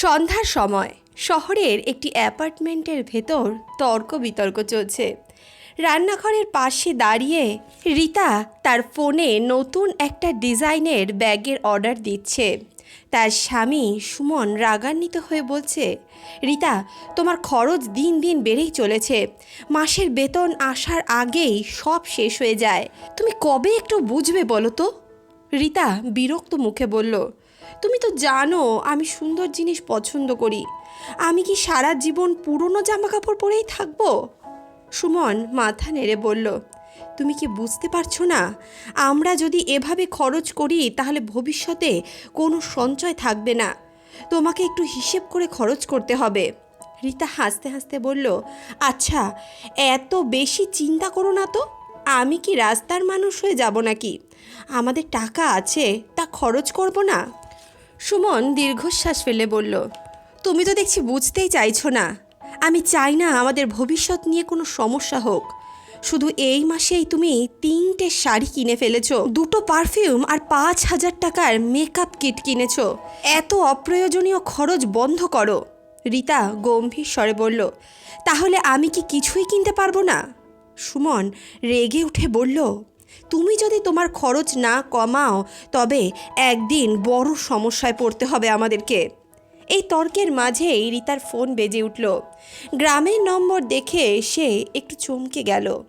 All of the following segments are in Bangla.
সন্ধ্যার সময় শহরের একটি অ্যাপার্টমেন্টের ভেতর তর্ক বিতর্ক চলছে। রান্নাঘরের পাশে দাঁড়িয়ে রীতা তার ফোনে নতুন একটা ডিজাইনের ব্যাগের অর্ডার দিচ্ছে। তার স্বামী সুমন রাগান্বিত হয়ে বলছে, রীতা, তোমার খরচ দিন দিন বেড়েই চলেছে। মাসের বেতন আসার আগেই সব শেষ হয়ে যায়। তুমি কবে একটু বুঝবে বলো তো? রীতা বিরক্ত মুখে বলল তুমি তো জানো আমি সুন্দর জিনিস পছন্দ করি। আমি কি সারা জীবন পুরনো জামা কাপড় পরেই থাকব? সুমন মাথা নেড়ে বলল, তুমি কি বুঝতে পারছ না? আমরা যদি এভাবে খরচ করি, তাহলে ভবিষ্যতে কোনো সঞ্চয় থাকবে না। তোমাকে একটু হিসেব করে খরচ করতে হবে। রিতা হাসতে হাসতে বলল আচ্ছা এত বেশি চিন্তা করো না তো। আমি কি রাস্তার মানুষ হয়ে যাব নাকি? আমাদের টাকা আছে, তা খরচ করব না। সুমন দীর্ঘশ্বাস ফেলে বলল, তুমি তো দেখছি বুঝতেই চাইছো না। আমি চাই না আমাদের ভবিষ্যৎ নিয়ে কোনো সমস্যা হোক। শুধু এই মাসেই তুমি তিনটে শাড়ি কিনে ফেলেছ, দুটো পারফিউম আর পাঁচ হাজার টাকার মেকআপ কিট কিনেছ। এত অপ্রয়োজনীয় খরচ বন্ধ করো। রীতা গম্ভীর স্বরে বলল, তাহলে আমি কি কিছুই কিনতে পারব না? সুমন রেগে উঠে বলল তুমি যদি তোমার খরচ না কমাও, তবে একদিন বড় সমস্যায় পড়তে হবে আমাদেরকে। এই তর্কের মাঝেই রিতার ফোন বেজে উঠল। গ্রামের নম্বর দেখে সে একটু চমকে গেল।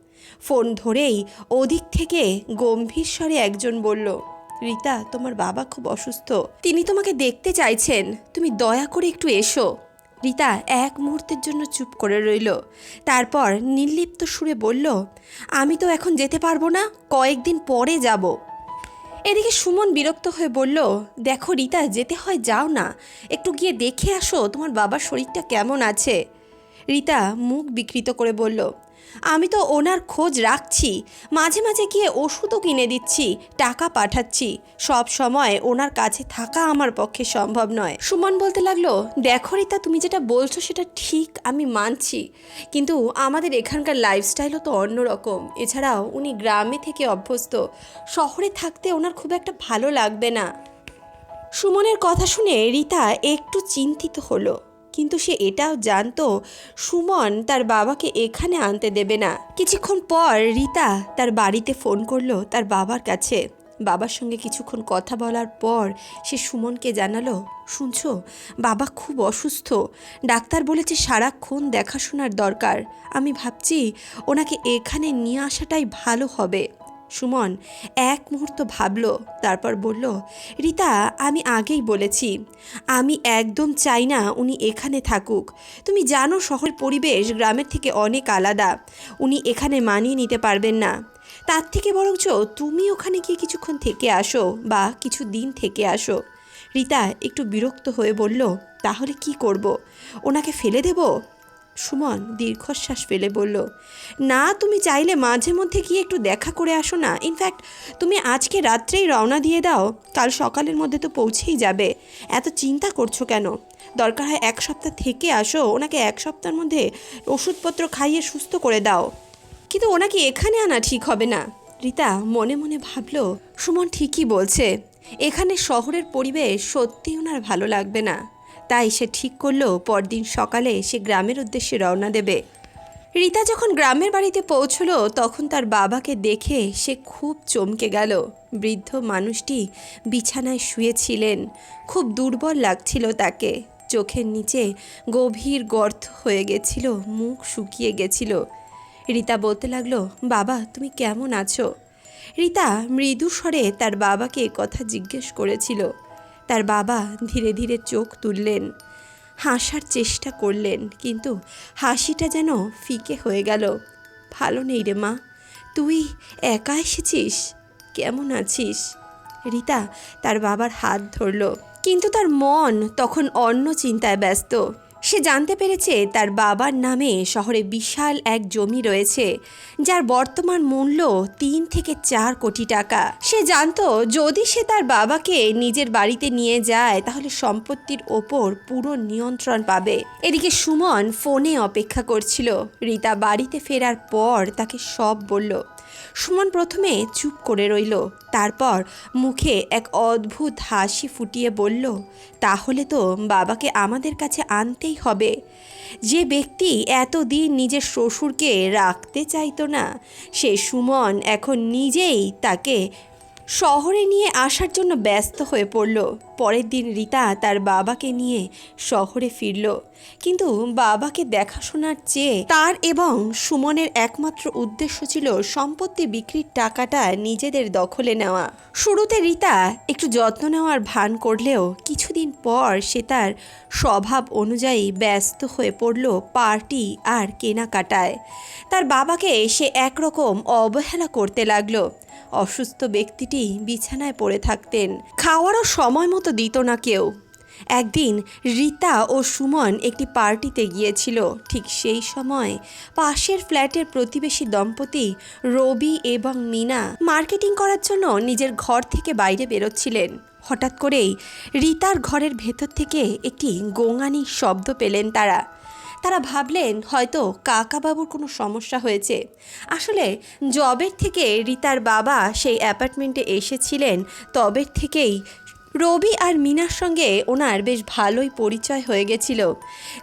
ফোন ধরেই ওদিক থেকে গম্ভীর স্বরে একজন বলল, রিতা, তোমার বাবা খুব অসুস্থ। তিনি তোমাকে দেখতে চাইছেন। তুমি দয়া করে একটু এসো। রিতা এক মুহূর্তের জন্য চুপ করে রইল। তারপর নির্লিপ্ত সুরে বলল, আমি তো এখন যেতে পারব না, কয়েকদিন পরে যাব। এদিকে সুমন বিরক্ত হয়ে বলল, দেখো রিতা, যেতে হয় যাও না। একটু গিয়ে দেখে আসো তোমার বাবার শরীরটা কেমন আছে? রিতা মুখ বিকৃত করে বলল আমি তো ওনার খোঁজ রাখছি। মাঝে মাঝে গিয়ে ওষুধও কিনে দিচ্ছি, টাকা পাঠাচ্ছি। সব সময় ওনার কাছে থাকা আমার পক্ষে সম্ভব নয়। সুমন বলতে লাগল, দেখো রিতা, তুমি যেটা বলছো সেটা ঠিক, আমি মানছি। কিন্তু আমাদের এখানকার লাইফস্টাইলও তো অন্যরকম। এছাড়াও উনি গ্রামে থেকে অভ্যস্ত। শহরে থাকতে ওনার খুব একটা ভালো লাগবে না। সুমনের কথা শুনে রিতা একটু চিন্তিত হলো। কিন্তু সে এটাও জানতো সুমন তার বাবাকে এখানে আনতে দেবে না। কিছুক্ষণ পর রিতা তার বাড়িতে ফোন করল তার বাবার কাছে। বাবার সঙ্গে কিছুক্ষণ কথা বলার পর সে সুমনকে জানালো, শুনছো, বাবা খুব অসুস্থ। ডাক্তার বলেছে সারাক্ষণ দেখাশোনার দরকার। আমি ভাবছি ওনাকে এখানে নিয়ে আসাটাই ভালো হবে। সুমন এক মুহূর্ত ভাবল, তারপর বলল, রিতা, আমি আগেই বলেছি। আমি একদম চাই না উনি এখানে থাকুক। তুমি জানো শহর পরিবেশ গ্রামের থেকে অনেক আলাদা। উনি এখানে মানিয়ে নিতে পারবেন না। তার থেকে বরঞ্চ তুমি ওখানে গিয়ে কিছুক্ষণ থেকে আসো বা কিছু দিন থেকে আসো। রিতা একটু বিরক্ত হয়ে বলল, তাহলে কি করব? ওনাকে ফেলে দেবো? সুমন দীর্ঘশ্বাস ফেলে বলল, না, তুমি চাইলে মাঝে মধ্যে গিয়ে একটু দেখা করে আসো না। ইনফ্যাক্ট, তুমি আজকে রাত্রেই রওনা দিয়ে দাও। কাল সকালের মধ্যে তো পৌঁছেই যাবে। এত চিন্তা করছ কেন? দরকার হয় এক সপ্তাহ থেকে আসো। ওনাকে এক সপ্তাহের মধ্যে ওষুধপত্র খাইয়ে সুস্থ করে দাও। কিন্তু ওনাকে এখানে আনা ঠিক হবে না। রিতা মনে মনে ভাবলো, সুমন ঠিকই বলছে। এখানে শহরের পরিবেশ সত্যি ওনার ভালো লাগবে না। তাই সে ঠিক করল পরদিন সকালে সে গ্রামের উদ্দেশ্যে রওনা দেবে। রীতা যখন গ্রামের বাড়িতে পৌঁছলো, তখন তার বাবাকে দেখে সে খুব চমকে গেল। বৃদ্ধ মানুষটি বিছানায় শুয়েছিলেন। খুব দুর্বল লাগছিল তাকে। চোখের নিচে গভীর গর্ত হয়ে গেছিল, মুখ শুকিয়ে গেছিল। রীতা বলতে লাগল, বাবা, তুমি কেমন আছো? রীতা মৃদু স্বরে তার বাবাকে কথা জিজ্ঞেস করেছিল। তার বাবা ধীরে ধীরে চোখ তুললেন। হাসার চেষ্টা করলেন, কিন্তু হাসিটা যেন ফিকে হয়ে গেল। ভালো নেই রে মা, তুই একা এসেছিস? কেমন আছিস? রিতা তার বাবার হাত ধরল, কিন্তু তার মন তখন অন্য চিন্তায় ব্যস্ত। সে জানতে পেরেছে তার বাবার নামে শহরে বিশাল এক জমি রয়েছে, যার বর্তমান মূল্য তিন থেকে চার কোটি টাকা। সে জানতো, যদি সে তার বাবাকে নিজের বাড়িতে নিয়ে যায়, তাহলে সম্পত্তির ওপর পুরো নিয়ন্ত্রণ পাবে। এদিকে সুমন ফোনে অপেক্ষা করছিল। রীতা বাড়িতে ফেরার পর তাকে সব বলল সুমন প্রথমে চুপ করে রইল। তারপর মুখে এক অদ্ভুত হাসি ফুটিয়ে বলল, তাহলে তো বাবাকে আমাদের কাছে আনতেই হবে। যে ব্যক্তি এতদিন নিজের শ্বশুরকে রাখতে চাইতো না, সে সুমন এখন নিজেই তাকে শহরে নিয়ে আসার জন্য ব্যস্ত হয়ে পড়ল। পরের দিন রীতা তার বাবাকে নিয়ে শহরে ফিরল। কিন্তু বাবাকে দেখাশোনার চেয়ে তার এবং সুমনের একমাত্র উদ্দেশ্য ছিল সম্পত্তি বিক্রির টাকাটা নিজেদের দখলে নেওয়া। শুরুতে রীতা একটু যত্ন নেওয়ার ভান করলেও কিছুদিন পর সে তার স্বভাব অনুযায়ী ব্যস্ত হয়ে পড়ল পার্টি আর কেনাকাটায়। তার বাবাকে সে একরকম অবহেলা করতে লাগল। অসুস্থ ব্যক্তিটি বিছানায় পড়ে থাকতেন। খাওয়ারও সময় মতো দিত না কেউ। একদিন রীতা ও সুমন একটি পার্টিতে গিয়েছিল। ঠিক সেই সময় পাশের ফ্ল্যাটের প্রতিবেশী দম্পতি রবি এবং মিনা মার্কেটিং করার জন্য নিজের ঘর থেকে বাইরে বেরোচ্ছিলেন। হঠাৎ করেই রীতার ঘরের ভেতর থেকে একটি গোঙানি শব্দ পেলেন তারা। তারা ভাবলেন হয়তো কাকাবাবুর কোনো সমস্যা হয়েছে। আসলে জবের থেকে রিতার বাবা সেই অ্যাপার্টমেন্টে এসেছিলেন তবের থেকেই রবি আর মিনার সঙ্গে ওনার বেশ ভালোই পরিচয় হয়ে গেছিল।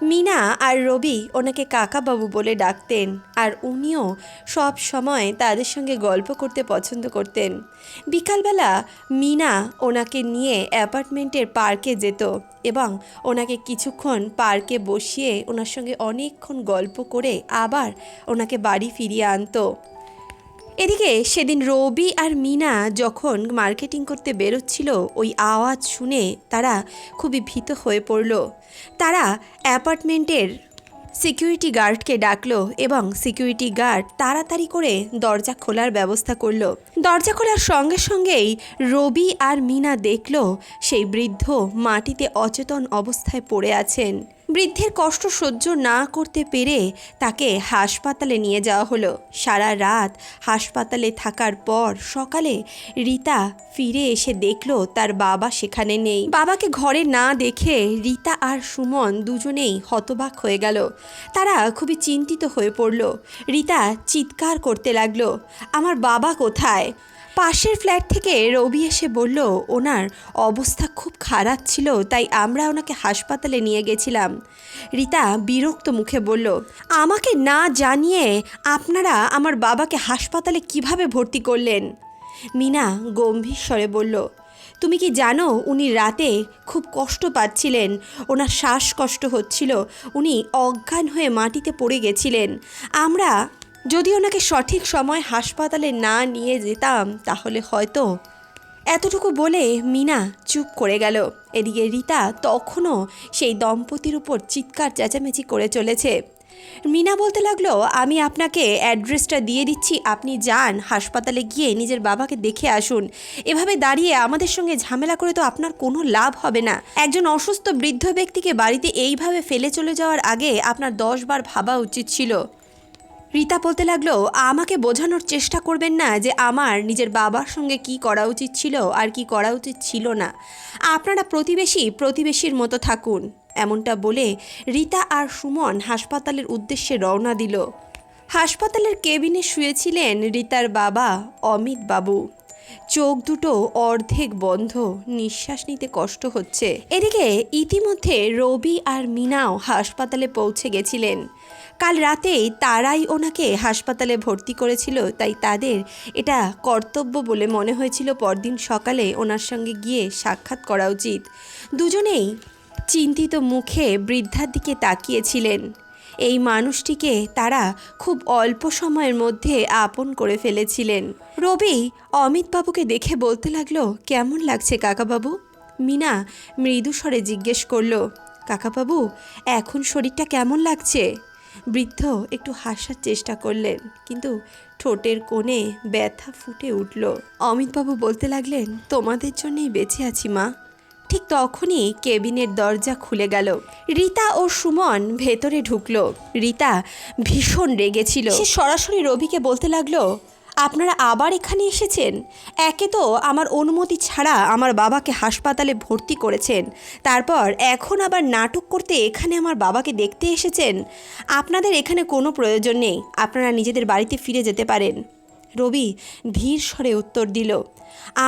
মিনা আর রবি ওনাকে কাকাবাবু বলে ডাকতেন আর উনিও সব সময় তাদের সঙ্গে গল্প করতে পছন্দ করতেন। বিকালবেলা মিনা ওনাকে নিয়ে অ্যাপার্টমেন্টের পার্কে যেত এবং ওনাকে কিছুক্ষণ পার্কে বসিয়ে ওনার সঙ্গে অনেকক্ষণ গল্প করে আবার ওনাকে বাড়ি ফিরিয়ে আনতো। এদিকে সেদিন রবি আর মিনা যখন মার্কেটিং করতে বেরোচ্ছিল, ওই আওয়াজ শুনে তারা খুবই ভীত হয়ে পড়ল। তারা অ্যাপার্টমেন্টের সিকিউরিটি গার্ডকে ডাকলো এবং সিকিউরিটি গার্ড তাড়াতাড়ি করে দরজা খোলার ব্যবস্থা করল। দরজা খোলার সঙ্গে সঙ্গেই রবি আর মিনা দেখল সেই বৃদ্ধ মাটিতে অচেতন অবস্থায় পড়ে আছেন। বৃদ্ধের কষ্ট সহ্য না করতে পেরে তাকে হাসপাতালে নিয়ে যাওয়া হলো। সারা রাত হাসপাতালে থাকার পর সকালে রীতা ফিরে এসে দেখল তার বাবা সেখানে নেই। বাবাকে ঘরে না দেখে রীতা আর সুমন দুজনেই হতবাক হয়ে গেল। তারা খুবই চিন্তিত হয়ে পড়ল। রীতা চিৎকার করতে লাগল, আমার বাবা কোথায়? পাশের ফ্ল্যাট থেকে রবি এসে বলল, ওনার অবস্থা খুব খারাপ ছিল, তাই আমরা ওনাকে হাসপাতালে নিয়ে গেছিলাম। রীতা বিরক্ত মুখে বলল, আমাকে না জানিয়ে আপনারা আমার বাবাকে হাসপাতালে কীভাবে ভর্তি করলেন? মিনা গম্ভীর স্বরে বলল, তুমি কি জানো, উনি রাতে খুব কষ্ট পাচ্ছিলেন, ওনার শ্বাসকষ্ট হচ্ছিল, উনি অজ্ঞান হয়ে মাটিতে পড়ে গেছিলেন। আমরা যদি ওনাকে সঠিক সময় হাসপাতালে না নিয়ে যেতাম, তাহলে হয়তো এতটুকু বলে মিনা চুপ করে গেল। এদিকে রীতা তখনও সেই দম্পতির উপর চিৎকার চেঁচামেচি করে চলেছে। মিনা বলতে লাগল, আমি আপনাকে অ্যাড্রেসটা দিয়ে দিচ্ছি, আপনি যান, হাসপাতালে গিয়ে নিজের বাবাকে দেখে আসুন। এভাবে দাঁড়িয়ে আমাদের সঙ্গে ঝামেলা করে তো আপনার কোনো লাভ হবে না। একজন অসুস্থ বৃদ্ধ ব্যক্তিকে বাড়িতে এইভাবে ফেলে চলে যাওয়ার আগে আপনার দশবার ভাবা উচিত ছিল। রীতা বলতে লাগল, আমাকে বোঝানোর চেষ্টা করবেন না যে আমার নিজের বাবার সঙ্গে কি করা উচিত ছিল আর কি করা উচিত ছিল না। আপনারা প্রতিবেশী প্রতিবেশীর মতো থাকুন। এমনটা বলে রীতা আর সুমন হাসপাতালের উদ্দেশ্যে রওনা দিল। হাসপাতালের কেবিনে শুয়েছিলেন রীতার বাবা অমিত বাবু। চোখ দুটো অর্ধেক বন্ধ, নিঃশ্বাস নিতে কষ্ট হচ্ছে। এদিকে ইতিমধ্যে রবি আর মিনাও হাসপাতালে পৌঁছে গেছিলেন। কাল রাতেই তারাই ওনাকে হাসপাতালে ভর্তি করেছিল, তাই তাদের এটা কর্তব্য বলে মনে হয়েছিল পরদিন সকালে ওনার সঙ্গে গিয়ে সাক্ষাৎ করা উচিত। দুজনেই চিন্তিত মুখে বৃদ্ধার দিকে তাকিয়েছিলেন। এই মানুষটিকে তারা খুব অল্প সময়ের মধ্যে আপন করে ফেলেছিলেন। রবি অমিতবাবুকে দেখে বলতে লাগল, কেমন লাগছে কাকাবাবু? মিনা মৃদু স্বরে জিজ্ঞেস করল, কাকাবাবু, এখন শরীরটা কেমন লাগছে? বৃদ্ধ একটু হাসার চেষ্টা করলেন, কিন্তু ঠোঁটের কোণে ব্যথা ফুটে উঠল। অমিতবাবু বলতে লাগলেন, তোমাদের জন্যই বেঁচে আছি, মা। ঠিক তখনই কেবিনের দরজা খুলে গেল। রীতা ও সুমন ভেতরে ঢুকলো। রীতা ভীষণ রেগেছিল। সে সরাসরি রবিকে বলতে লাগল আপনারা আবার এখানে এসেছেন? একে তো আমার অনুমতি ছাড়া আমার বাবাকে হাসপাতালে ভর্তি করেছেন। তারপর এখন আবার নাটক করতে এখানে আমার বাবাকে দেখতে এসেছেন? আপনাদের এখানে কোনো প্রয়োজন নেই। আপনারা নিজেদের বাড়িতে ফিরে যেতে পারেন। রবি ধীর স্বরে উত্তর দিল,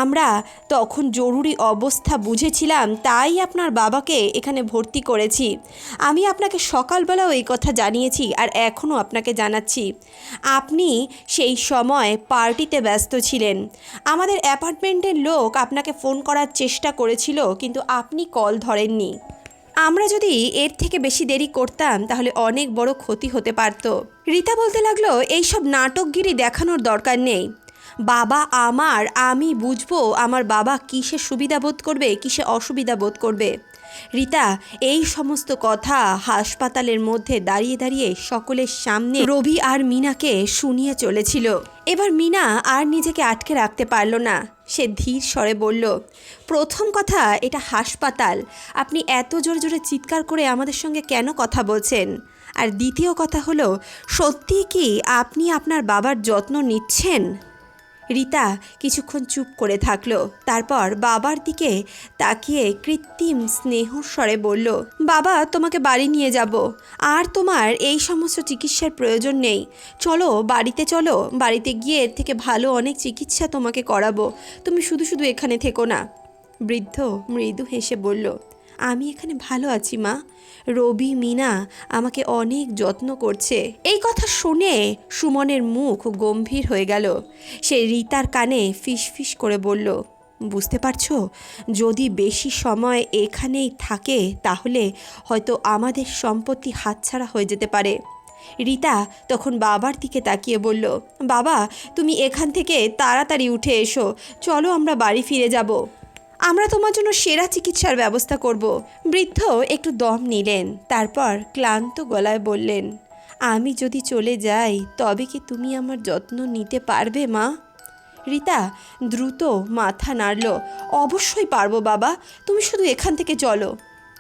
আমরা তখন জরুরি অবস্থা বুঝেছিলাম, তাই আপনার বাবাকে এখানে ভর্তি করেছি। আমি আপনাকে সকালবেলাও এই কথা জানিয়েছি আর এখনও আপনাকে জানাচ্ছি। আপনি সেই সময় পার্টিতে ব্যস্ত ছিলেন। আমাদের অ্যাপার্টমেন্টের লোক আপনাকে ফোন করার চেষ্টা করেছিল, কিন্তু আপনি কল ধরেননি। আমরা যদি এর থেকে বেশি দেরি করতাম, তাহলে অনেক বড় ক্ষতি হতে পারত। রীতা বলতে লাগল, এইসব নাটকগিরি দেখানোর দরকার নেই। বাবা আমার, আমি বুঝব আমার বাবা কিসে সুবিধা বোধ করবে কিসে অসুবিধা বোধ করবে। রীতা, এই সমস্ত কথা হাসপাতালের মধ্যে দাঁড়িয়ে দাঁড়িয়ে সকলের সামনে রবি আর মিনাকে শুনিয়ে চলেছিল। এবার মিনা আর নিজেকে আটকে রাখতে পারল না। সে ধীর স্বরে বলল, প্রথম কথা, এটা হাসপাতাল। আপনি এত জোরে জোরে চিৎকার করে আমাদের সঙ্গে কেন কথা বলছেন? আর দ্বিতীয় কথা হলো সত্যি কি আপনি আপনার বাবার যত্ন নিচ্ছেন? রীতা কিছুক্ষণ চুপ করে থাকল, তারপর বাবার দিকে তাকিয়ে কৃত্রিম স্নেহ স্বরে বলল, বাবা, তোমাকে বাড়ি নিয়ে যাব। আর তোমার এই সমস্ত চিকিৎসার প্রয়োজন নেই। চলো, বাড়িতে চলো। বাড়িতে গিয়ে এর থেকে ভালো অনেক চিকিৎসা তোমাকে করাবো। তুমি শুধু শুধু এখানে থেকো না। বৃদ্ধ মৃদু হেসে বলল আমি এখানে ভালো আছি, মা। রবি, মিনা আমাকে অনেক যত্ন করছে। এই কথা শুনে সুমনের মুখ গম্ভীর হয়ে গেল। সে রীতার কানে ফিসফিস করে বলল, বুঝতে পারছ? যদি বেশি সময় এখানেই থাকে, তাহলে হয়তো আমাদের সম্পত্তি হাতছাড়া হয়ে যেতে পারে। রীতা তখন বাবার দিকে তাকিয়ে বলল, বাবা, তুমি এখান থেকে তাড়াতাড়ি উঠে এসো। চলো আমরা বাড়ি ফিরে যাব। আমরা তোমার জন্য সেরা চিকিৎসার ব্যবস্থা করব। বৃদ্ধ একটু দম নিলেন, তারপর ক্লান্ত গলায় বললেন, আমি যদি চলে যাই, তবে কি তুমি আমার যত্ন নিতে পারবে, মা? রিতা দ্রুত মাথা নাড়ল, অবশ্যই পারব, বাবা, তুমি শুধু এখান থেকে চলো।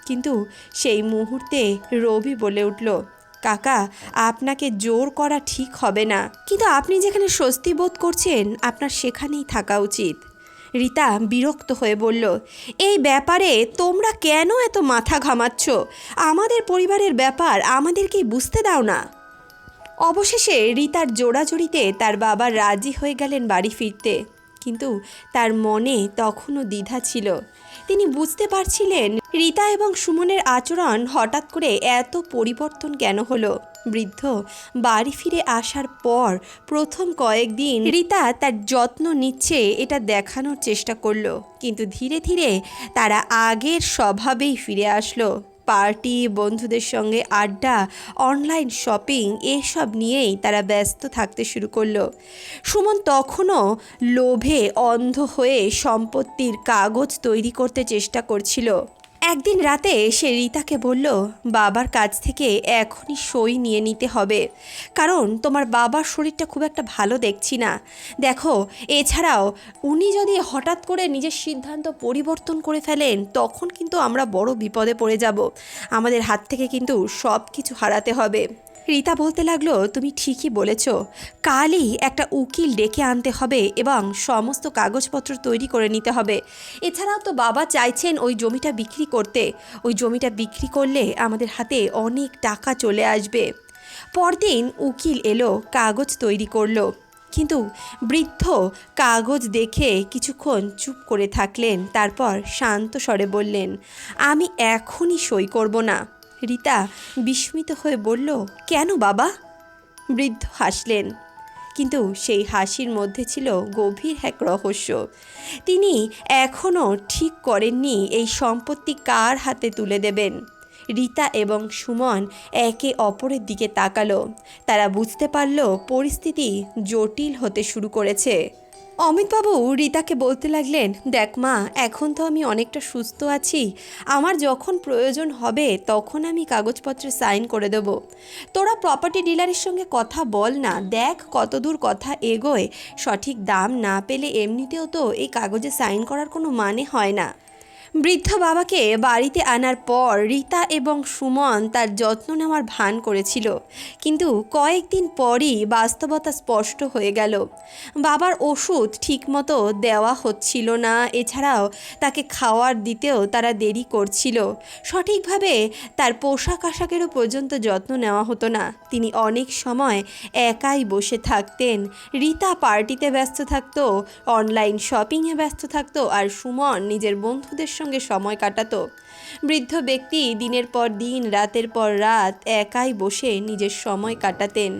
কিন্তু সেই মুহূর্তে রবি বলে উঠল, কাকা, আপনাকে জোর করা ঠিক হবে না। কিন্তু আপনি যেখানে স্বস্তি বোধ করছেন, আপনার সেখানেই থাকা উচিত। রীতা বিরক্ত হয়ে বলল, এই ব্যাপারে তোমরা কেন এত মাথা ঘামাচ্ছ? আমাদের পরিবারের ব্যাপার আমাদেরকেই বুঝতে দাও না। অবশেষে রীতার জোড়াজড়িতে তার বাবা রাজি হয়ে গেলেন বাড়ি ফিরতে। কিন্তু তার মনে তখনও দ্বিধা ছিল। তিনি বুঝতে পারছিলেন রীতা এবং সুমনের আচরণ হঠাৎ করে এত পরিবর্তন কেন হলো। বৃদ্ধ বাড়ি ফিরে আসার পর প্রথম কয়েকদিন রীতা তার যত্ন নিচ্ছে এটা দেখানোর চেষ্টা করল। কিন্তু ধীরে ধীরে তারা আগের স্বভাবেই ফিরে আসলো। পার্টি, বন্ধুদের সঙ্গে আড্ডা অনলাইন শপিং এসব নিয়েই তারা ব্যস্ত থাকতে শুরু করল। সুমন তখনও লোভে অন্ধ হয়ে সম্পত্তির কাগজ তৈরি করতে চেষ্টা করছিল। একদিন রাতে সে রিতাকে বলল, বাবার কাছ থেকে এখনই সই নিয়ে নিতে হবে। কারণ তোমার বাবার শরীরটা খুব একটা ভালো দেখছি না। দেখো, এছাড়াও উনি যদি হঠাৎ করে নিজের সিদ্ধান্ত পরিবর্তন করে ফেলেন, তখন কিন্তু আমরা বড় বিপদে পড়ে যাব। আমাদের হাত থেকে কিন্তু সব কিছু হারাতে হবে। রীতা বলতে লাগল, তুমি ঠিকই বলেছ। কালই একটা উকিল ডেকে আনতে হবে এবং সমস্ত কাগজপত্র তৈরি করে নিতে হবে। এছাড়াও তো বাবা চাইছেন ওই জমিটা বিক্রি করতে। ওই জমিটা বিক্রি করলে আমাদের হাতে অনেক টাকা চলে আসবে। পরদিন উকিল এলো, কাগজ তৈরি করল। কিন্তু বৃদ্ধ কাগজ দেখে কিছুক্ষণ চুপ করে থাকলেন, তারপর শান্ত স্বরে বললেন, আমি এখনই সই করব না। রীতা বিস্মিত হয়ে বলল, কেন বাবা? বৃদ্ধ হাসলেন। কিন্তু সেই হাসির মধ্যে ছিল গভীর এক রহস্য। তিনি এখনও ঠিক করেননি এই সম্পত্তি কার হাতে তুলে দেবেন। রীতা এবং সুমন একে অপরের দিকে তাকালো। তারা বুঝতে পারল পরিস্থিতি জটিল হতে শুরু করেছে। অমিতবাবু, রীতাকে বলতে লাগলেন, দেখ মা, এখন তো আমি অনেকটা সুস্থ আছি। আমার যখন প্রয়োজন হবে, তখন আমি কাগজপত্রে সাইন করে দেব। তোরা প্রপার্টি ডিলারের সঙ্গে কথা বল না। দেখ কতদূর কথা এগোয়। সঠিক দাম না পেলে এমনিতেও তো এই কাগজে সাইন করার কোনো মানে হয় না। বৃদ্ধ বাবাকে বাড়িতে আনার পর রীতা এবং সুমন তার যত্ন নেওয়ার ভান করেছিল। কিন্তু কয়েকদিন পরই বাস্তবতা স্পষ্ট হয়ে গেল। বাবার ওষুধ ঠিকমতো দেওয়া হচ্ছিল না, এছাড়াও তাকে খাওয়ার দিতেও তারা দেরি করছিল। সঠিকভাবে তার পোশাক আশাকেরও পর্যন্ত যত্ন নেওয়া হতো না। তিনি অনেক সময় একাই বসে থাকতেন। রীতা পার্টিতে ব্যস্ত থাকতো, অনলাইন শপিংয়ে ব্যস্ত থাকতো আর সুমন নিজের বন্ধুদের সঙ্গে সময় কাটাতো। বৃদ্ধ ব্যক্তি দিনের পর দিন, রাতের পর রাত একাই বসে নিজের সময় কাটাতেন।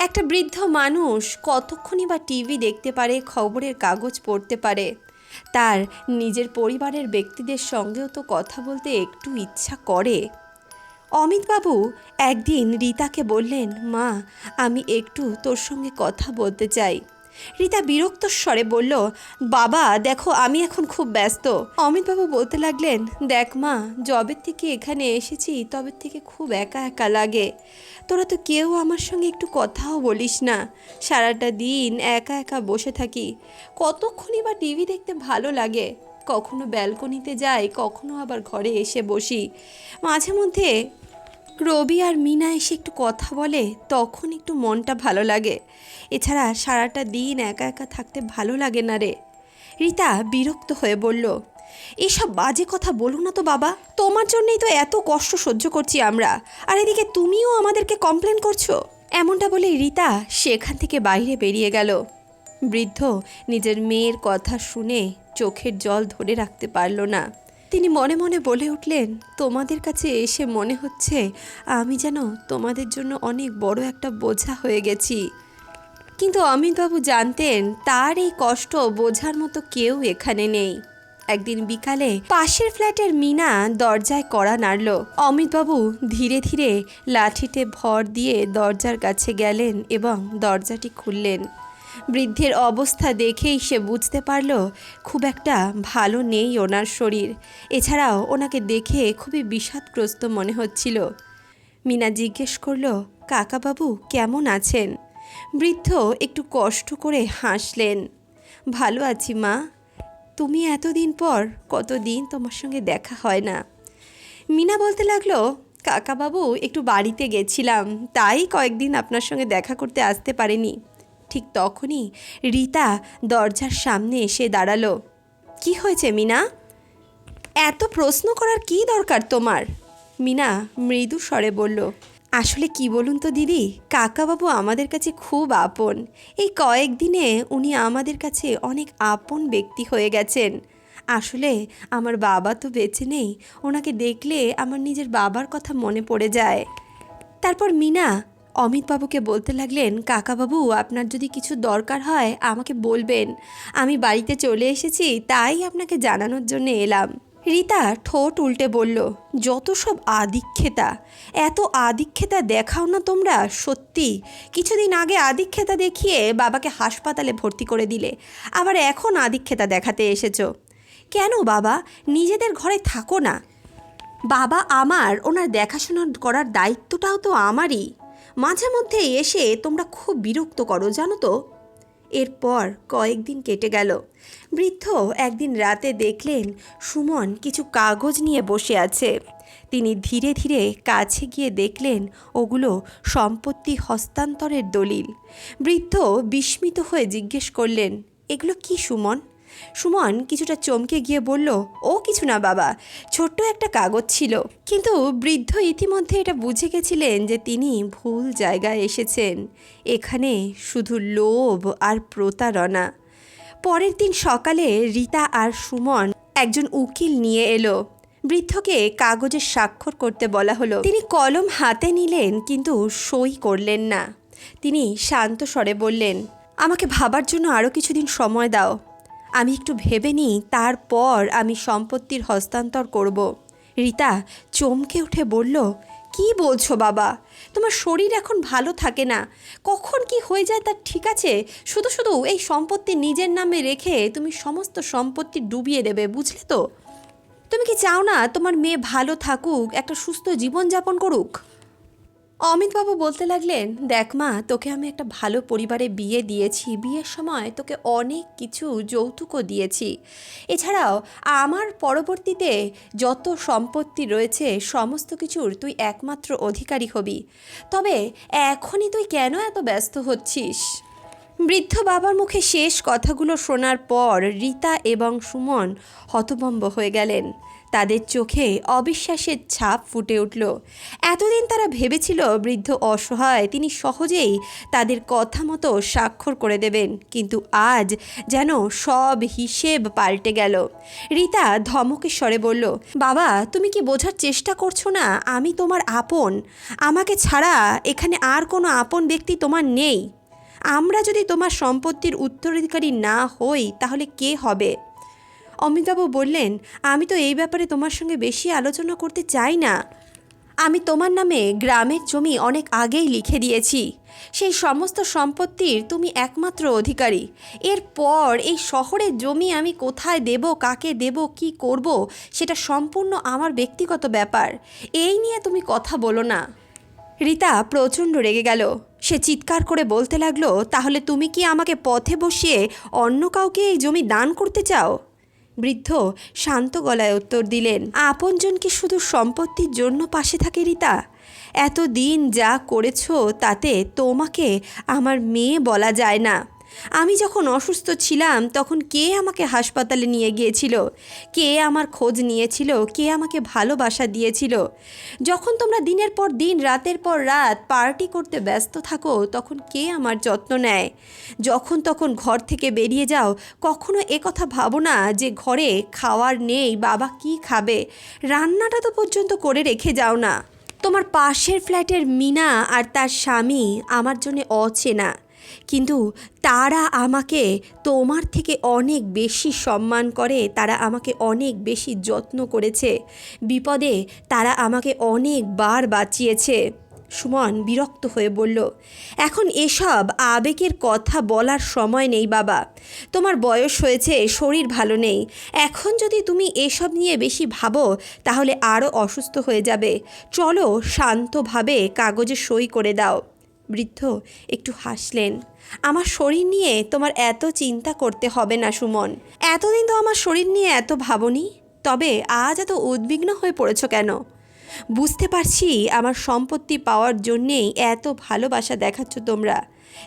একটা বৃদ্ধ মানুষ কতক্ষণই বা টিভি দেখতে পারে, খবরের কাগজ পড়তে পারে। তার নিজের পরিবারের ব্যক্তিদের সঙ্গেও তো কথা বলতে একটু ইচ্ছা করে। অমিতবাবু একদিন রীতাকে বললেন, মা, আমি একটু তোর সঙ্গে কথা বলতে চাই। রীতা বিরক্ত স্বরে বলল, বাবা, দেখো, আমি এখন খুব ব্যস্ত। অমিতবাবু বলতে লাগলেন, দেখ মা জবের থেকে এখানে এসেছি, তবে থেকে খুব একা একা লাগে। তোরা তো কেউ আমার সঙ্গে একটু কথাও বলিস না। সারাটা দিন একা একা বসে থাকি। কতক্ষণই বা টিভি দেখতে ভালো লাগে। কখনো ব্যালকনিতে যাই, কখনো আবার ঘরে এসে বসি। মাঝে মধ্যে রবি আর মিনা এসে একটু কথা বলে, তখন একটু মনটা ভালো লাগে। এছাড়া সারাটা দিন একা একা থাকতে ভালো লাগে না রে। রীতা বিরক্ত হয়ে বলল, এসব বাজে কথা বলো না তো বাবা। তোমার জন্যই তো এত কষ্ট সহ্য করছি আমরা। আর এদিকে তুমিও আমাদেরকে কমপ্লেন করছ। এমনটা বলে রীতা সেখান থেকে বাইরে বেরিয়ে গেল। বৃদ্ধ নিজের মেয়ের কথা শুনে চোখের জল ধরে রাখতে পারল না। তিনি মনে মনে বলে উঠলেন, তোমাদের কাছে এসে মনে হচ্ছে আমি যেন তোমাদের জন্য অনেক বড় একটা বোঝা হয়ে গেছি। কিন্তু অমিতবাবু জানতেন তার এই কষ্ট বোঝার মতো কেউ এখানে নেই। একদিন বিকালে পাশের ফ্ল্যাটের মিনা দরজায় কড়া নাড়ল। অমিতবাবু ধীরে ধীরে লাঠিতে ভর দিয়ে দরজার কাছে গেলেন এবং দরজাটি খুললেন। বৃদ্ধের অবস্থা দেখেই সে বুঝতে পারল, খুব একটা ভালো নেই ওনার শরীর। এছাড়াও ওনাকে দেখে খুবই বিষাদগ্রস্ত মনে হচ্ছিল। মিনা জিজ্ঞেস করল, কাকাবাবু, কেমন আছেন? বৃদ্ধ একটু কষ্ট করে হাসলেন, ভালো আছি মা। তুমি এতদিন পর কতদিন তোমার সঙ্গে দেখা হয় না? মিনা বলতে লাগল, কাকাবাবু, একটু বাড়িতে গেছিলাম, তাই কয়েকদিন আপনার সঙ্গে দেখা করতে আসতে পারিনি। ঠিক তখনই রীতা দরজার সামনে এসে দাঁড়াল। কি হয়েছে, মিনা? এত প্রশ্ন করার কি দরকার তোমার? মিনা মৃদু স্বরে বলল, আসলে কি বলুন তো দিদি, কাকাবাবু আমাদের কাছে খুব আপন। এই কয়েকদিনে উনি আমাদের কাছে অনেক আপন ব্যক্তি হয়ে গেছেন। আসলে আমার বাবা তো বেঁচে নেই, ওনাকে দেখলে আমার নিজের বাবার কথা মনে পড়ে যায়। তারপর মিনা অমিতবাবুকে বলতে লাগলেন, কাকাবাবু, আপনার যদি কিছু দরকার হয়, আমাকে বলবেন। আমি বাড়িতে চলে এসেছি, তাই আপনাকে জানানোর জন্য এলাম। রীতা ঠোঁট উল্টে বলল, যত সব আদিক্ষেতা, এত আদিক্ষেতা দেখাও না তোমরা, সত্যি। কিছুদিন আগে আদিক্ষেতা দেখিয়ে বাবাকে হাসপাতালে ভর্তি করে দিলে, আবার এখন আদিক্ষেতা দেখাতে এসেছ। কেন বাবা? নিজেদের ঘরে থাকো না। বাবা আমার, ওনার দেখাশোনা করার দায়িত্বটাও তো আমারই। মাঝে মধ্যে এসে তোমরা খুব বিরক্ত করো, জানো তো? এরপর কয়েকদিন কেটে গেল। বৃদ্ধ একদিন রাতে দেখলেন সুমন কিছু কাগজ নিয়ে বসে আছে। তিনি ধীরে ধীরে কাছে গিয়ে দেখলেন ওগুলো সম্পত্তি হস্তান্তরের দলিল। বৃদ্ধ বিস্মিত হয়ে জিজ্ঞেস করলেন, এগুলো কি সুমন? সুমন কিছুটা চমকে গিয়ে বলল, ও কিছু না বাবা, ছোট্ট একটা কাগজ ছিল। কিন্তু বৃদ্ধ ইতিমধ্যে এটা বুঝে গেছিলেন যে তিনি ভুল জায়গায় এসেছেন। এখানে শুধু লোভ আর প্রতারণা। পরের দিন সকালে রীতা আর সুমন একজন উকিল নিয়ে এলো। বৃদ্ধকে কাগজে স্বাক্ষর করতে বলা হলো। তিনি কলম হাতে নিলেন, কিন্তু সই করলেন না। তিনি শান্ত স্বরে বললেন, আমাকে ভাবার জন্য আরও কিছুদিন সময় দাও। আমি একটু ভেবে নিই, তারপর আমি সম্পত্তির হস্তান্তর করব। রীতা চমকে উঠে বলল, কি বলছো বাবা? তোমার শরীর এখন ভালো থাকে না। কখন কি হয়ে যায় তার ঠিক আছে। শুধু শুধু এই সম্পত্তি নিজের নামে রেখে তুমি সমস্ত সম্পত্তি ডুবিয়ে দেবে, বুঝলে তো? তুমি কি চাও না তোমার মেয়ে ভালো থাকুক, একটা সুস্থ জীবনযাপন করুক? অমিতবাবু বলতে লাগলেন, দেখ মা, তোকে আমি একটা ভালো পরিবারে বিয়ে দিয়েছি। বিয়ের সময় তোকে অনেক কিছু যৌতুকও দিয়েছি। এছাড়াও আমার পরবর্তীতে যত সম্পত্তি রয়েছে, সমস্ত কিছুর তুই একমাত্র অধিকারী হবি। তবে এখনই তুই কেন এত ব্যস্ত হচ্ছিস? বৃদ্ধ বাবার মুখে শেষ কথাগুলো শোনার পর রীতা এবং সুমন হতভম্ব হয়ে গেলেন। তাদের চোখে অবিশ্বাসের ছাপ ফুটে উঠল। এতদিন তারা ভেবেছিল বৃদ্ধ অসহায়, তিনি সহজেই তাদের কথা মতো স্বাক্ষর করে দেবেন, কিন্তু আজ যেন সব হিসেব পাল্টে গেল। রীতা ধমকের স্বরে বলল, বাবা, তুমি কি বোঝার চেষ্টা করছ না? আমি তোমার আপন। আমাকে ছাড়া এখানে আর কোনো আপন ব্যক্তি তোমার নেই। আমরা যদি তোমার সম্পত্তির উত্তরাধিকারী না হই, তাহলে কে হবে? অমিতাভবাবু বললেন, আমি তো এই ব্যাপারে তোমার সঙ্গে বেশি আলোচনা করতে চাই না। আমি তোমার নামে গ্রামের জমি অনেক আগেই লিখে দিয়েছি। সেই সমস্ত সম্পত্তির তুমি একমাত্র অধিকারী। এরপর এই শহরের জমি আমি কোথায় দেব, কাকে দেব, কি করব, সেটা সম্পূর্ণ আমার ব্যক্তিগত ব্যাপার। এই নিয়ে তুমি কথা বলো না। রীতা প্রচণ্ড রেগে গেল। সে চিৎকার করে বলতে লাগল, তাহলে তুমি কি আমাকে পথে বসিয়ে অন্য কাউকে এই জমি দান করতে চাও? বৃদ্ধ শান্ত গলায় উত্তর দিলেন, আপনজন কি শুধু সম্পত্তির জন্য পাশে থাকে রিতা? এত দিন যা করেছ তাতে তোমাকে আমার মেয়ে বলা যায় না। আমি যখন অসুস্থ ছিলাম, তখন কে আমাকে হাসপাতালে নিয়ে গিয়েছিল? কে আমার খোঁজ নিয়েছিল? কে আমাকে ভালোবাসা দিয়েছিল? যখন তোমরা দিনের পর দিন, রাতের পর রাত পার্টি করতে ব্যস্ত থাকো, তখন কে আমার যত্ন নেয়? যখন তখন ঘর থেকে বেরিয়ে যাও, কখনো কথা ভাবো না যে ঘরে খাওয়ার নেই, বাবা কি খাবে? রান্নাটা তো পর্যন্ত করে রেখে যাও না। তোমার পাশের ফ্ল্যাটের মিনা আর তার স্বামী আমার জন্য অচেনা। কিন্তু তারা আমাকে তোমার থেকে অনেক বেশি সম্মান করে, তারা আমাকে অনেক বেশি যত্ন করেছে। বিপদে তারা আমাকে অনেকবার বাঁচিয়েছে। সুমন বিরক্ত হয়ে বলল, এখন এসব আবেগের কথা বলার সময় নেই বাবা। তোমার বয়স হয়েছে, শরীর ভালো নেই। এখন যদি তুমি এসব নিয়ে বেশি ভাবো, তাহলে আরও অসুস্থ হয়ে যাবে। চলো শান্তভাবে কাগজে সই করে দাও। বৃদ্ধ, একটু হাসলেন। আমার শরীর নিয়ে তোমার এত চিন্তা করতে হবে না, সুমন। এতদিন তো আমার শরীর নিয়ে এত ভাবনি। তবে আজ এত উদ্বিগ্ন হয়ে পড়েছ কেন? বুঝতে পারছি আমার সম্পত্তি পাওয়ার জন্যেই এত ভালোবাসা দেখাচ্ছ তোমরা।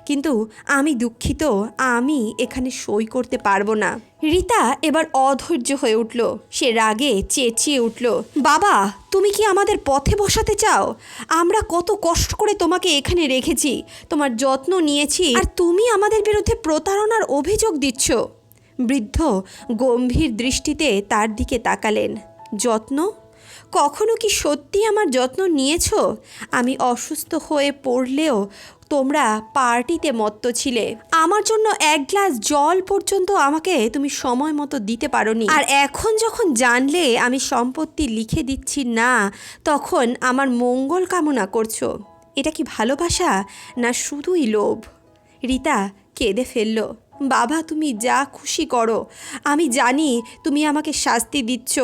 কিন্তু আমি দুঃখিত, আমি এখানে সই করতে পারব না। রীতা এবার অধৈর্য হয়ে উঠল। সে রাগে চেঁচিয়ে উঠল, বাবা, তুমি কি আমাদের পথে বসাতে চাও? আমরা কত কষ্ট করে তোমাকে এখানে রেখেছি, তোমার যত্ন নিয়েছি, আর তুমি আমাদের বিরুদ্ধে প্রতারণার অভিযোগ দিচ্ছ। বৃদ্ধ গম্ভীর দৃষ্টিতে তার দিকে তাকালেন। যত্ন? কখনো কি সত্যি আমার যত্ন নিয়েছ? আমি অসুস্থ হয়ে পড়লেও তোমরা পার্টিতে মত্ত ছিলে। আমার জন্য এক গ্লাস জল পর্যন্ত আমাকে তুমি সময় মতো দিতে পারোনি। আর এখন যখন জানলে আমি সম্পত্তি লিখে দিচ্ছি না, তখন আমার মঙ্গল কামনা করছ। এটা কি ভালোবাসা, না শুধুই লোভ? রীতা কেঁদে ফেলল, বাবা, তুমি যা খুশি করো। আমি জানি তুমি আমাকে শাস্তি দিচ্ছ।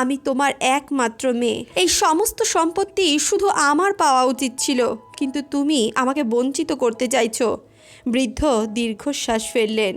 আমি তোমার একমাত্র মেয়ে। এই সমস্ত সম্পত্তি শুধু আমার পাওয়া উচিত ছিল, কিন্তু তুমি আমাকে বঞ্চিত করতে চাইছো। বৃদ্ধ দীর্ঘশ্বাস ফেললেন।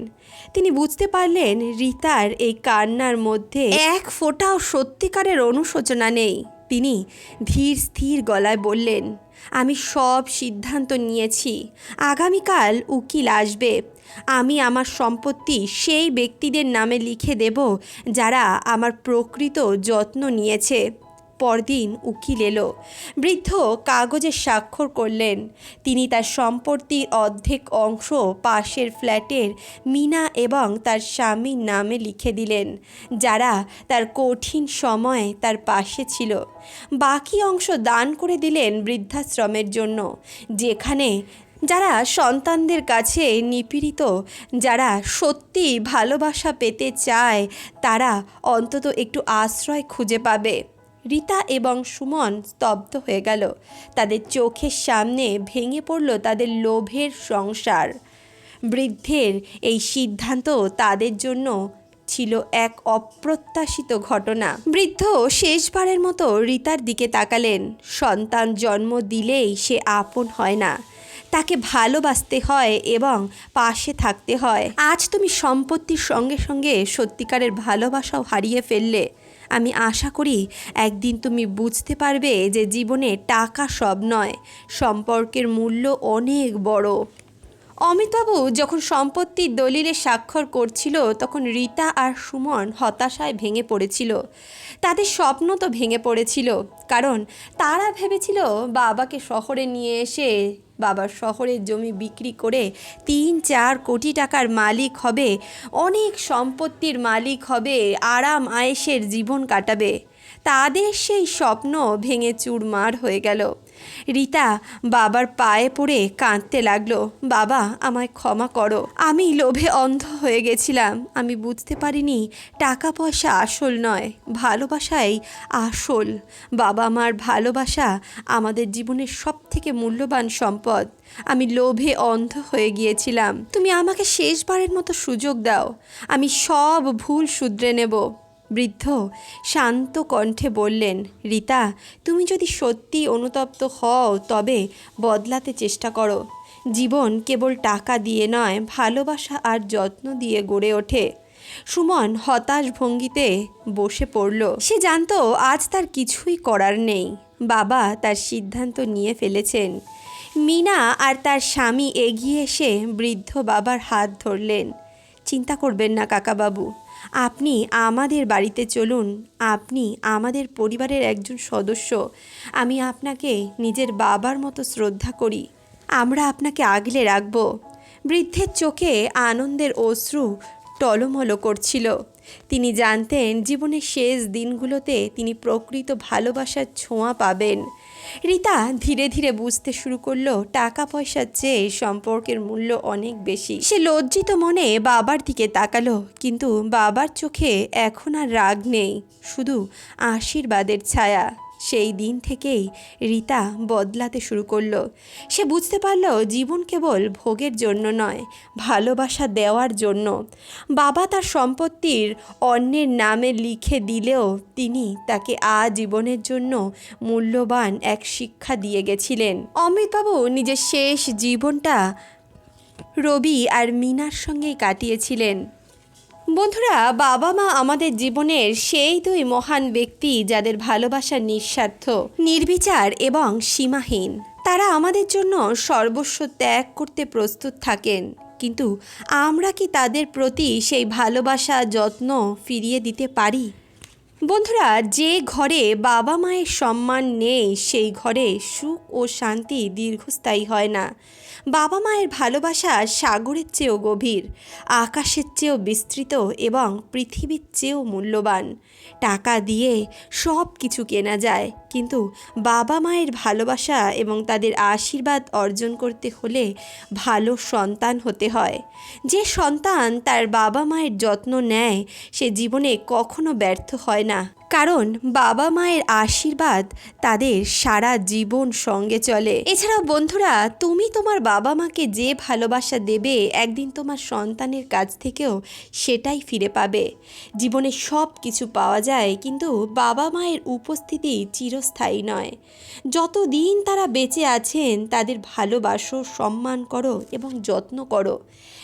তিনি বুঝতে পারলেন রিতার এই কান্নার মধ্যে এক ফোঁটাও সত্যিকারের অনুশোচনা নেই। তিনি ধীর স্থির গলায় বললেন আমি সব সিদ্ধান্ত নিয়েছি। আগামীকাল উকিল আসবে। আমি আমার সম্পত্তি সেই ব্যক্তিদের নামে লিখে দেব যারা আমার প্রকৃত যত্ন নিয়েছে। পরদিন উকিল এলো। বৃদ্ধ কাগজে স্বাক্ষর করলেন। তিনি তার সম্পত্তির অর্ধেক অংশ পাশের ফ্ল্যাটের মিনা এবং তার স্বামীর নামে লিখে দিলেন, যারা তার কঠিন সময় তার পাশে ছিল। বাকি অংশ দান করে দিলেন বৃদ্ধাশ্রমের জন্য, যেখানে যারা সন্তানদের কাছে নিপীড়িত, যারা সত্যি ভালোবাসা পেতে চায়, তারা অন্তত একটু আশ্রয় খুঁজে পাবে। রীতা এবং সুমন স্তব্ধ হয়ে গেল। তাদের চোখের সামনে ভেঙে পড়ল তাদের লোভের সংসার। বৃদ্ধের এই সিদ্ধান্ত তাদের জন্য ছিল এক অপ্রত্যাশিত ঘটনা। বৃদ্ধ শেষবারের মতো রিতার দিকে তাকালেন। সন্তান জন্ম দিলেই সে আপন হয় না। তাকে ভালোবাসতে হয় এবং পাশে থাকতে হয়। আজ তুমি সম্পত্তির সঙ্গে সঙ্গে সত্যিকারের ভালোবাসাও হারিয়ে ফেললে। আমি আশা করি একদিন তুমি বুঝতে পারবে যে জীবনে টাকা সব নয়, সম্পর্কের মূল্য অনেক বড়। অমিতবাবু যখন সম্পত্তির দলিলে স্বাক্ষর করছিল, তখন রীতা আর সুমন হতাশায় ভেঙে পড়েছিল। তাদের স্বপ্ন তো ভেঙে পড়েছিল, কারণ তারা ভেবেছিল বাবাকে শহরে নিয়ে এসে বাবার শহরের জমি বিক্রি করে তিন চার কোটি টাকার মালিক হবে, অনেক সম্পত্তির মালিক হবে, আরাম আয়েসের জীবন কাটাবে। তাদের সেই স্বপ্ন ভেঙে চুরমার হয়ে গেল। রীতা বাবার পায়ে পড়ে কাঁদতে লাগল, বাবা, আমায় ক্ষমা করো। আমি লোভে অন্ধ হয়ে গেছিলাম। আমি বুঝতে পারিনি টাকা পয়সা আসল নয়, ভালোবাসাই আসল। বাবা মার ভালোবাসা আমাদের জীবনের সব থেকে মূল্যবান সম্পদ। আমি লোভে অন্ধ হয়ে গিয়েছিলাম। তুমি আমাকে শেষবারের মতো সুযোগ দাও। আমি সব ভুল শুধরে নেব। বৃদ্ধ শান্ত কণ্ঠে বললেন, রীতা, তুমি যদি সত্যি অনুতপ্ত হও, তবে বদলাতে চেষ্টা করো। জীবন কেবল টাকা দিয়ে নয়, ভালোবাসা আর যত্ন দিয়ে গড়ে ওঠে। সুমন হতাশ ভঙ্গিতে বসে পড়ল। সে জানতো আজ তার কিছুই করার নেই। বাবা তার সিদ্ধান্ত নিয়ে ফেলেছেন। মিনা আর তার স্বামী এগিয়ে এসে বৃদ্ধ বাবার হাত ধরলেন। চিন্তা করবেন না, কাকাবাবু। আপনি আমাদের বাড়িতে চলুন, আপনি আমাদের পরিবারের একজন সদস্য। আমি আপনাকে নিজের বাবার মতো শ্রদ্ধা করি। আমরা আপনাকে আগলে রাখব। বৃদ্ধের চোখে আনন্দের অশ্রু টলমল করছিল। তিনি জানতেন জীবনের শেষ দিনগুলোতে তিনি প্রকৃত ভালোবাসার ছোঁয়া পাবেন। রীতা ধীরে ধীরে বুঝতে শুরু করল টাকা পয়সার চেয়ে সম্পর্কের মূল্য অনেক বেশি। সে লজ্জিত মনে বাবার দিকে তাকালো, কিন্তু বাবার চোখে এখন আর রাগ নেই, শুধু আশীর্বাদের ছায়া। সেই দিন থেকেই রীতা বদলাতে শুরু করল। সে বুঝতে পারল জীবন কেবল ভোগের জন্য নয়, ভালোবাসা দেওয়ার জন্য। বাবা তার সম্পত্তির অন্যের নামে লিখে দিলেও তিনি তাকে আজীবনের জন্য মূল্যবান এক শিক্ষা দিয়ে গেছিলেন। অমিতবাবু নিজের শেষ জীবনটা রবি আর মিনার সঙ্গেই কাটিয়েছিলেন। বন্ধুরা, বাবা মা আমাদের জীবনের সেই দুই মহান ব্যক্তি যাদের ভালোবাসা নিঃস্বার্থ, নির্বিচার এবং সীমাহীন। তারা আমাদের জন্য সর্বস্ব ত্যাগ করতে প্রস্তুত থাকেন। কিন্তু আমরা কি তাদের প্রতি সেই ভালোবাসা, যত্ন ফিরিয়ে দিতে পারি? বন্ধুরা, যে ঘরে বাবা মায়ের সম্মান নেই, সেই ঘরে সুখ ও শান্তি দীর্ঘস্থায়ী হয় না। বাবা মায়ের ভালোবাসা সাগরের চেয়েও গভীর, আকাশের চেয়েও বিস্তৃত এবং পৃথিবীর চেয়েও মূল্যবান। টাকা দিয়ে সব কিছু কেনা যায়, কিন্তু বাবা মায়ের ভালোবাসা এবং তাদের আশীর্বাদ অর্জন করতে হলে ভালো সন্তান হতে হয়। যে সন্তান তার বাবা মায়ের যত্ন নেয়, সে জীবনে কখনো ব্যর্থ হয় না। কারণ বাবা মায়ের আশীর্বাদ তাদের সারা জীবন সঙ্গে চলে। এছাড়াও বন্ধুরা, তুমি তোমার বাবা মাকে যে ভালোবাসা দেবে, একদিন তোমার সন্তানের কাছ থেকেও সেটাই ফিরে পাবে। জীবনে সব কিছু পাওয়া যায়, কিন্তু বাবা মায়ের উপস্থিতি চিরস্থায়ী নয়। যতদিন তারা বেঁচে আছেন, তাদের ভালোবাসো, সম্মান করো এবং যত্ন করো।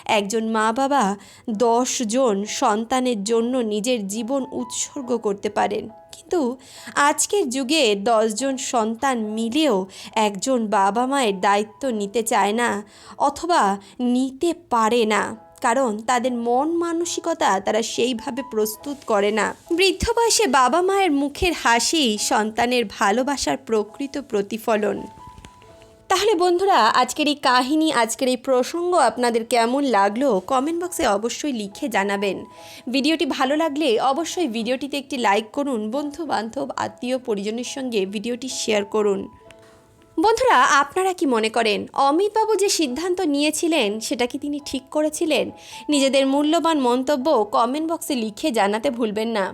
একজন মা বাবা দশ জন সন্তানের জন্য নিজের জীবন উৎসর্গ করতে পারেন। কিন্তু আজকের যুগে দশজন সন্তান মিলেও একজন বাবা মায়ের দায়িত্ব নিতে চায় না অথবা নিতে পারে না। কারণ তাদের মন মানসিকতা তারা সেইভাবে প্রস্তুত করে না। বৃদ্ধ বয়সে বাবা মায়ের মুখের হাসি সন্তানের ভালোবাসার প্রকৃত প্রতিফলন। তাহলে বন্ধুরা, আজকের এই কাহিনী, আজকের এই প্রসঙ্গ আপনাদের কেমন লাগল কমেন্ট বক্সে অবশ্যই লিখে জানাবেন। ভিডিওটি ভালো লাগলে অবশ্যই ভিডিওটিতে একটি লাইক করুন বন্ধু বান্ধব আত্মীয় পরিজনের সঙ্গে ভিডিওটি শেয়ার করুন। বন্ধুরা, আপনারা কি মনে করেন, অমিতবাবু যে সিদ্ধান্ত নিয়েছিলেন, সেটা কি তিনি ঠিক করেছিলেন? নিজেদের মূল্যবান মন্তব্য কমেন্ট বক্সে লিখে জানাতে ভুলবেন না।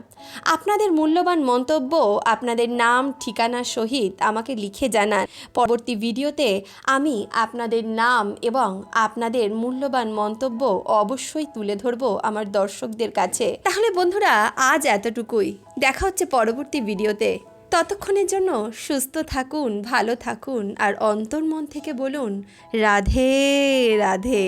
আপনাদের মূল্যবান মন্তব্য, আপনাদের নাম, ঠিকানা সহিত আমাকে লিখে জানান। পরবর্তী ভিডিওতে আমি আপনাদের নাম এবং আপনাদের মূল্যবান মন্তব্য অবশ্যই তুলে ধরবো আমার দর্শকদের কাছে। তাহলে বন্ধুরা, আজ এতটুকুই। দেখা হচ্ছে পরবর্তী ভিডিওতে। ততক্ষণের জন্য সুস্থ থাকুন ভালো থাকুন আর অন্তর্মন থেকে বলুন রাধে রাধে।